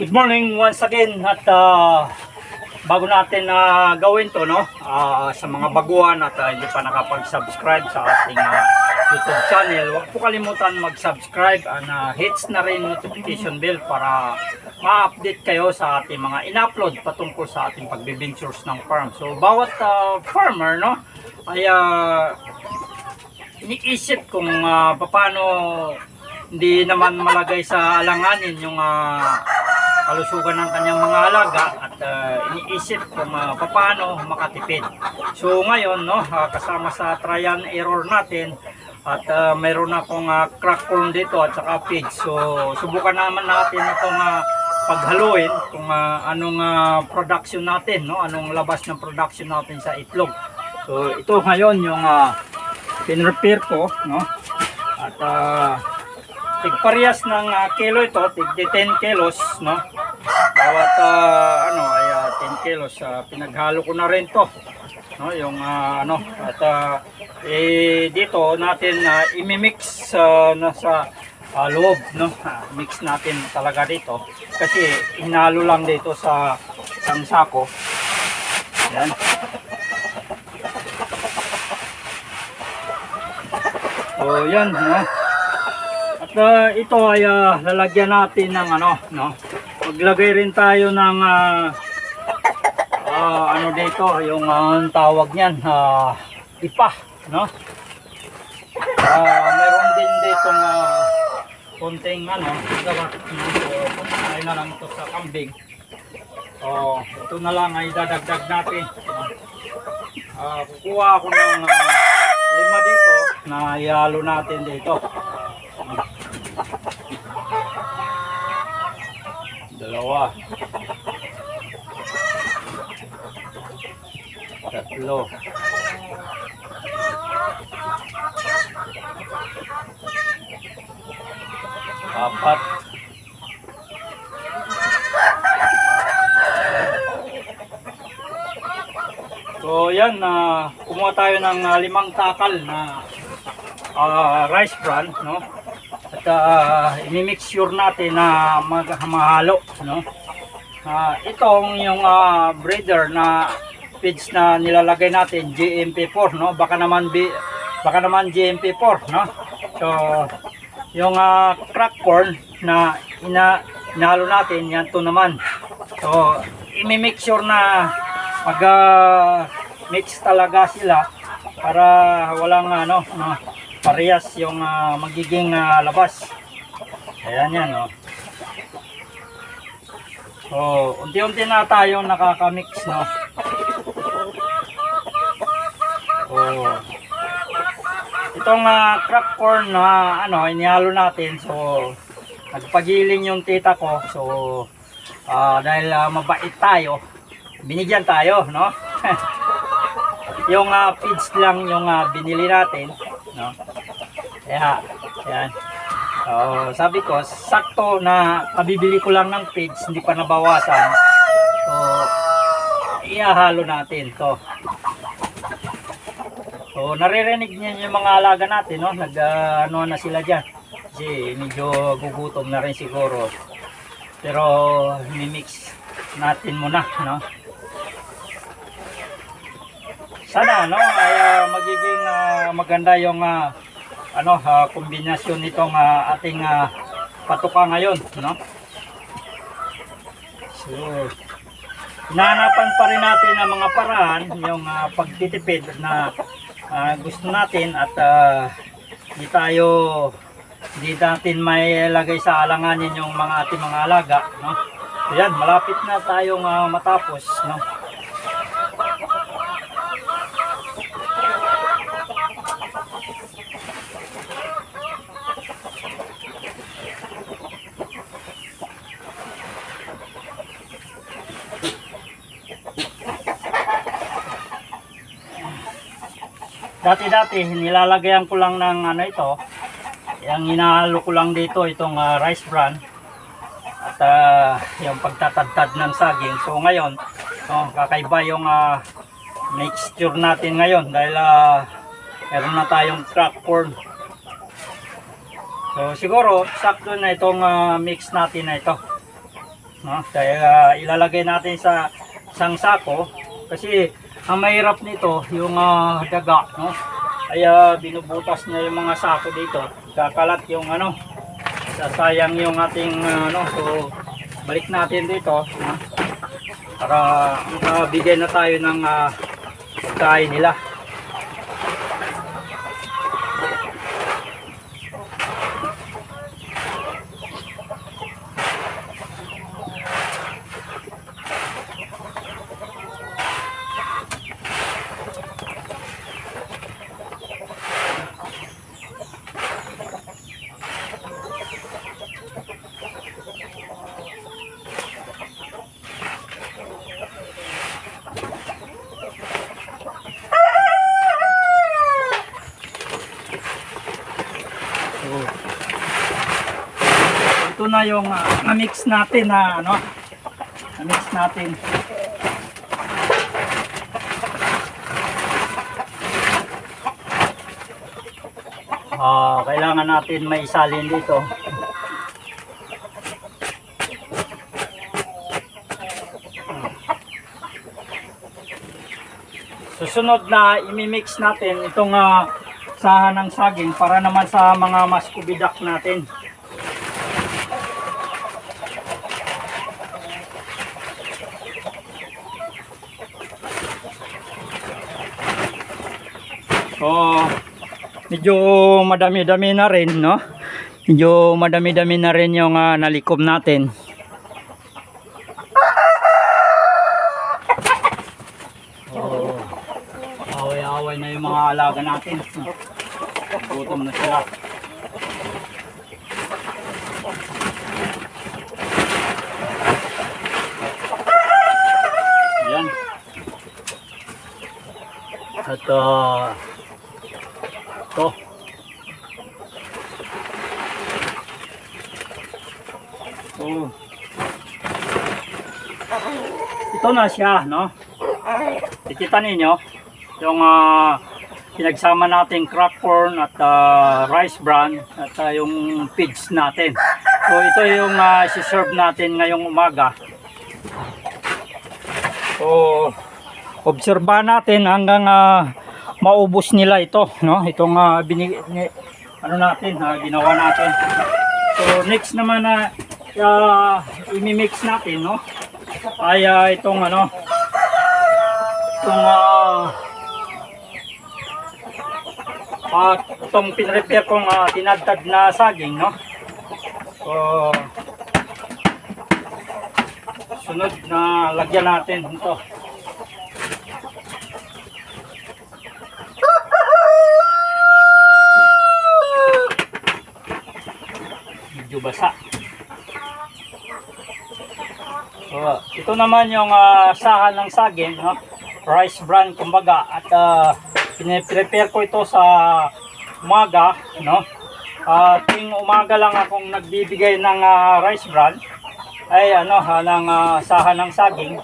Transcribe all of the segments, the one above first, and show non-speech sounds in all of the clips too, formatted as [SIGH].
Good morning once again at ah, bago natin na gawin to no? Ah, sa mga baguhan at ah, hindi pa nakapag-subscribe sa ating ah, YouTube channel huwag po kalimutan mag-subscribe and ah, hits na rin notification bell para ma-update kayo sa ating mga in-upload patungkol sa ating pagbibintures ng farm. So bawat ah, farmer no? Ay ah, iniisip kung uh, paano hindi naman malagay sa alanganin yung ah, kalusugan ng kanyang mga alaga at ah, iniisip kung uh, paano makatipid. So ngayon no, ah, kasama sa trial and error natin at ah, mayroon akong uh, crack corn dito at saka pig. So subukan naman natin itong ah, paghaluin kung ah, anong ah, production natin, no? Anong labas ng production natin sa itlog. So ito ngayon yung uh, pinrepair ko, no? At uh, tigparehas ng ah, kilo ito, tig 10 kilos, no? Bawat ah, ano ay ah, 10 kilos, ah, pinaghalo ko na rin to. No, yung ah, ano at ah, eh, dito natin uh, imimix ah, na sa ah, loob, no? Ah, mix natin talaga dito kasi hinalo lang dito sa isang sako. Yan. So, yan, no? At ah, ito ay ah, lalagyan natin ng ano, no? Maglagay rin tayo ng ah, ah, ano dito, yung ang tawag niyan, ah, ipa, no? Ah, meron din dito ng konting ano, dapat ay na lang ito sa kambing. Oh, ito na lang ay dadagdag natin. Ah, kukuha ako ng ah, lima dito na ihalo natin dito. Dalawa. Tatlo. Apat. So yan, na kumuha tayo ng ah, limang takal na ah, rice bran, no? At uh, imimix sure natin na mag mahalo, no? Ah, itong yung ah, breeder na feeds na nilalagay natin GMP4, no? Baka naman bi baka naman GMP4, no? So yung ah, crack corn na ina inahalo natin, yan to naman. So imimix sure na mag ah, mix talaga sila para walang ano no, parehas yung ah, magiging ah, labas. Ayan yan no. So, unti-unti na tayo nakakamix no. Oh. Itong ah, crack corn na ano, inihalo natin. So, nagpagiling yung tita ko. So, ah, dahil ah, mabait tayo, binigyan tayo, no? [LAUGHS] yung ah, feeds lang yung ah, binili natin, no? Kaya, yan. So, sabi ko, sakto na kabibili ko lang ng feeds, hindi pa nabawasan. So, iahalo natin to. So, naririnig niyo yung mga alaga natin, no? Nag, ah, ano na sila dyan. Kasi medyo gugutom na rin siguro. Pero, mimix natin muna, no? Sana, no? Ay ah, magiging ah, maganda yung ah, ano, ah, kombinasyon nitong ah, ating ah, patuka ngayon, no? So, hinahanapan pa rin natin ang mga paraan, yung ah, pagtitipid na ah, gusto natin at hindi tayo hindi natin may lagay sa alanganin yung mga ating mga alaga, no? So, yan, malapit na tayong ah, matapos, no? Dati-dati, nilalagayan ko lang ng ano ito, yung hinahalo ko lang dito, itong ah, rice bran, at ah, yung pagtatadtad ng saging. So ngayon, oh, kakaiba yung ah, mixture natin ngayon dahil ah, meron na tayong crack corn. So siguro sakto na itong ah, mix natin na ito. No? Kaya ah, ilalagay natin sa isang sako kasi ang mahirap nito yung ah, daga, no? Kaya binubutas niya yung mga sako dito. Kakalat yung ano, sasayang yung ating ah, ano. So balik natin dito, no? Para mabigay na tayo ng uh, kain nila. Na yung ah, na-mix natin na ano, na-mix natin. Ah, kailangan natin may isalin dito. Susunod na imimix natin itong ah, sahan ng saging para naman sa mga maskubidak natin. So, medyo madami-dami na rin, no? Medyo madami-dami na rin yung ah, nalikom natin. Oh, away-away na yung mga alaga natin. Gutom na sila. Yan. At uh, ito. Oh. Ito na siya, no? Ikita ninyo yung ah, pinagsama nating crack corn at ah, rice bran at ah, yung pigs natin. So ito yung uh, serve natin ngayong umaga. So obserbahan natin hanggang ah, maubos nila ito, no? Itong uh, binig ni- ano natin, ah, ginawa natin. So next naman na uh, imimix natin, no? Ay ah, itong ano itong ah ah, itong pinrepair kong ah, tinadtad na saging, no? So, sunod na lagyan natin ito. Medyo basa. So, ito naman yung ah, sahan ng saging, no? rice bran kumbaga. At uh, piniprepare ko ito sa umaga no? Uh, ting umaga lang akong nagbibigay ng ah, rice bran. Ay ano ha, ng ah, sahan ng saging.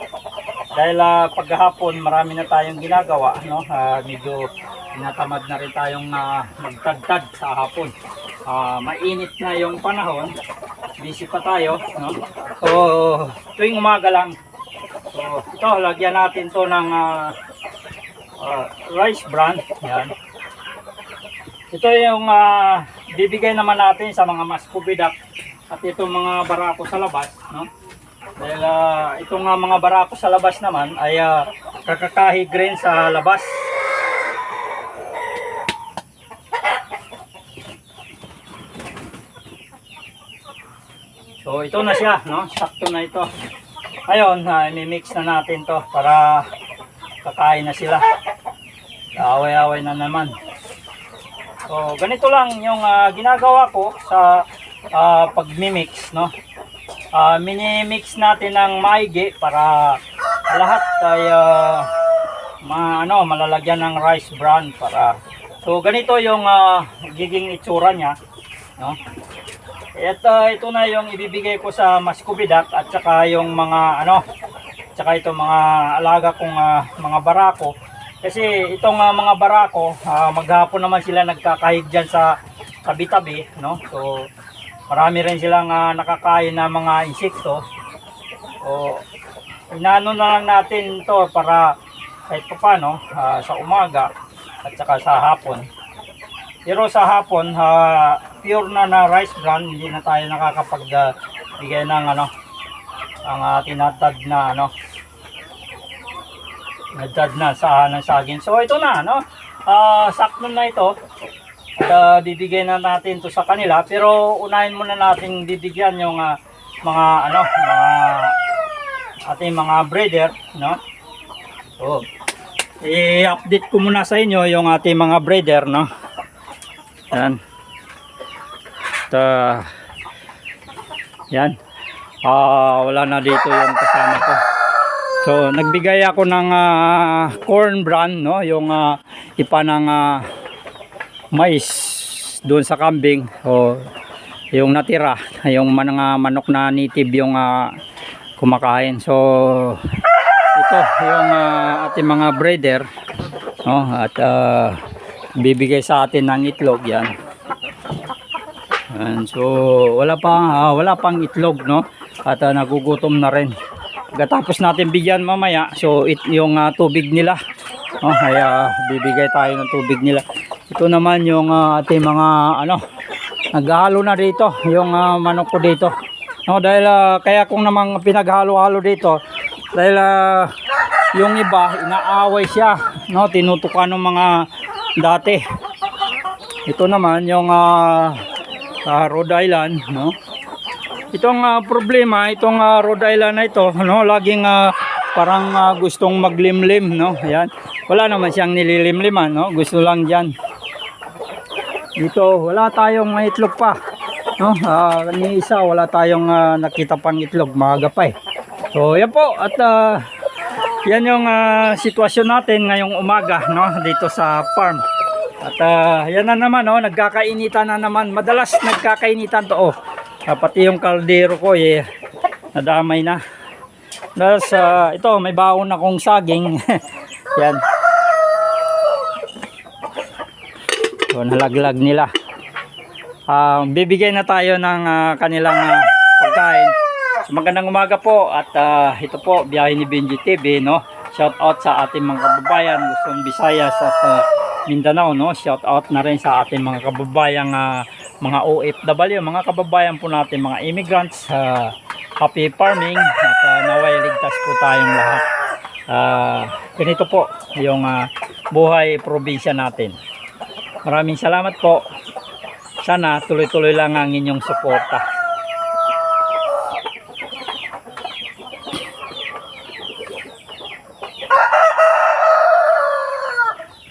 Dahil uh, paghapon marami na tayong ginagawa no? Ah, medyo natamad na rin tayong uh, magtagtad sa hapon. Ah, mainit na yung panahon busy pa tayo no so tuwing umaga lang So, ito, lagyan natin to ng ah, ah, rice bran. Yan. Ito yung ah, bibigay naman natin sa mga maskubidak at itong mga barako sa labas. No? Dahil ah, itong ah, mga barako sa labas naman ay uh, kakakahig rin sa labas. Ito na siya, no? Sakto na ito. Ngayon, uh, mix na natin to para kakain na sila. Away-away na naman. So, ganito lang yung ah, ginagawa ko sa uh, pagmimix, no? Ah, mini-mix natin ng maigi para lahat ay ah, ma, ano, malalagyan ng rice bran para So, ganito yung ah, giging itsura niya, no? Ito, ito na yung ibibigay ko sa maskubidak at saka yung mga ano, saka ito mga alaga kong ah, mga barako. Kasi itong ah, mga barako, ah, maghapon naman sila nagkakahig dyan sa tabi-tabi, no? So, marami rin silang ah, nakakain na mga insekto. So, inaano na lang natin to para kahit pa paano, ah, sa umaga at saka sa hapon. Pero sa hapon, ah, pure na na rice bran, hindi na tayo nakakapagbigay ng ano, ang uh, tinatad na ano, nagdad na sa ng saging. So ito na, no? Ah, sakto na ito. At ah, bibigyan na natin to sa kanila, pero unahin muna natin bibigyan yung ah, mga ano, mga ating mga breeder, no? So, i-update ko muna sa inyo yung ating mga breeder, no? Yan. At, ah, yan. Ah, wala na dito yung kasama ko. So, nagbigay ako ng ah, corn bran, no? Yung ah, ipa ng ah, mais doon sa kambing. O, yung natira, [LAUGHS] yung mga manok na native yung ah, kumakain. So, ito yung ah, ating mga breeder, no? At ah, bibigay sa atin ng itlog yan. Yan. So, wala pang ah, wala pang itlog, no? At ah, nagugutom na rin. Pagkatapos natin bigyan mamaya, so it, yung ah, tubig nila, no? Kaya bibigay tayo ng tubig nila. Ito naman yung ah, ating mga ano, naghalo na dito, yung ah, manok ko dito. No, dahil ah, kaya kung namang pinaghalo-halo dito, dahil ah, yung iba inaaway siya, no? Tinutukan ng mga dati. Ito naman yung ah, sa Rhode Island, no? Itong ah, problema, itong ah, Rhode Island na ito, no, laging ah, parang ah, gustong maglimlim, no? Ayan. Wala naman siyang nililimliman, no? Gusto lang diyan. Dito, wala tayong may itlog pa. No? Ah, ni isa wala tayong ah, nakita pang itlog, maaga eh. So, yan po at ah, yan yung ah, sitwasyon natin ngayong umaga, no? Dito sa farm. At ah, yan na naman, oh, nagkakainitan na naman. Madalas nagkakainitan to, oh. Ah, pati yung kaldero ko, eh, nadamay na. Tapos, ah, ito, may baon akong saging. [LAUGHS] yan. So, nalaglag nila. Ah, bibigay na tayo ng ah, kanilang. So, magandang umaga po at ah, ito po biyahe ni Benji TV no. Shout out sa ating mga kababayan Luzon, Visayas at ah, Mindanao no. Shout out na rin sa ating mga kababayang ah, mga OFW, mga kababayan po natin, mga immigrants. ah, happy farming at ah, naway ligtas po tayong lahat. Ah, ganito po yung ah, buhay probinsya natin. Maraming salamat po. Sana tuloy-tuloy lang ang inyong suporta.